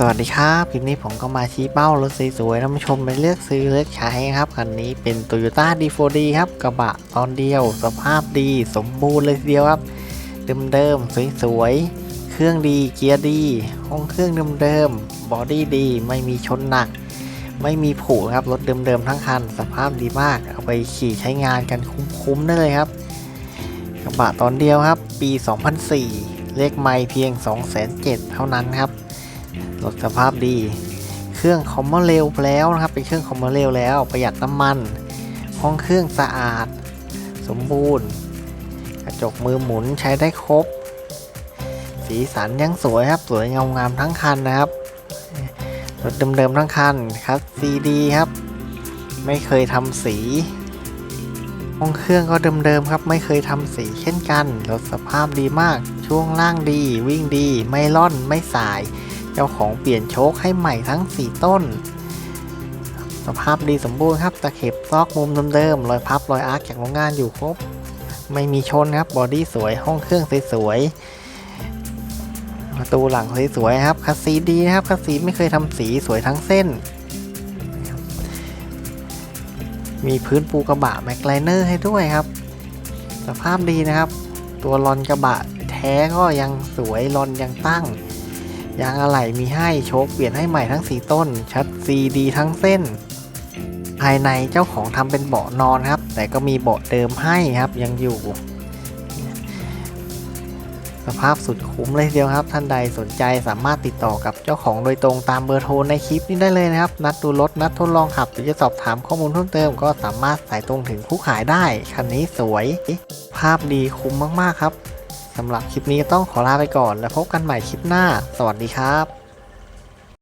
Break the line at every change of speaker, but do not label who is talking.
สวัสดีครับ คลิปนี้ผมก็มาชี้เป้ารถสวยๆท่านผู้ชมไปเลือกซื้อเลือกใช้ครับ คันนี้เป็น Toyota D4D ครับ กระบะตอนเดียว สภาพดีสมบูรณ์เลยทีเดียวครับ เดิมๆ สวยๆ เครื่องดีเกียร์ดีห้องเครื่องเดิมๆ บอดี้ดี ไม่มีชนหนัก ไม่มีผุครับ รถเดิมๆ ทั้งคัน สภาพดีมาก เอาไปขี่ใช้งานกันคุ้มๆได้เลยครับ กระบะตอนเดียวครับ ปี 2004 เลขไม่เพียง207,000 เท่านั้นครับ รถสภาพดี เครื่องคอมเมอร์เร็วแล้วนะครับ เป็นเครื่องคอมเมอร์เร็วแล้ว ประหยัดน้ำมัน ห้องเครื่องสะอาด สมบูรณ์ กระจกมือหมุนใช้ได้ครบ สีสันยังสวยครับ สวยเงางามทั้งคันนะครับ รถเดิมๆทั้งคันครับซีดีครับ ไม่เคยทำสีห้องเครื่องก็เดิมๆครับ ไม่เคยทำสีเช่นกันรถสภาพดีมาก ช่วงล่างดี วิ่งดี ไม่ล่อนไม่สาย เจ้าของเปลี่ยนโชคให้ใหม่ทั้ง 4 ต้น สภาพดีสมบูรณ์ครับ ตะเข็บซอกมุมเดิมๆรอยพับรอยอาร์คจากโรงงานอยู่ครบ ไม่มีชนครับบอดี้สวยห้องเครื่องสวยๆประตูหลังสวยๆครับคัสซีดีนะครับคัสซีไม่เคยทำสีสวยทั้งเส้น มีพื้นปูกระบะแม็กไลเนอร์ให้ด้วยครับ สภาพดีนะครับ ตัวลอนกระบะแท้ก็ยังสวยลอนยังตั้ง ยางอะไหล่มีให้โชคเปลี่ยนให้ใหม่ทั้ง 4 ต้น ชัดซีดีทั้งเส้น ภายในเจ้าของทำเป็นเบาะนอนครับ แต่ก็มีเบาะเดิมให้ครับยังอยู่ สภาพสุดคุ้มเลยทีเดียวครับ ท่านใดสนใจสามารถติดต่อกับเจ้าของโดยตรงตามเบอร์โทรในคลิปนี้ได้เลยนะครับ นัดดูรถนัดทดลองขับ หรือจะสอบถามข้อมูลเพิ่มเติมก็สามารถสายตรงถึงผู้ขายได้คันนี้สวยภาพดีคุ้มมากๆครับ สำหรับคลิปนี้ต้องขอลาไปก่อน แล้วพบกันใหม่คลิปหน้า สวัสดีครับ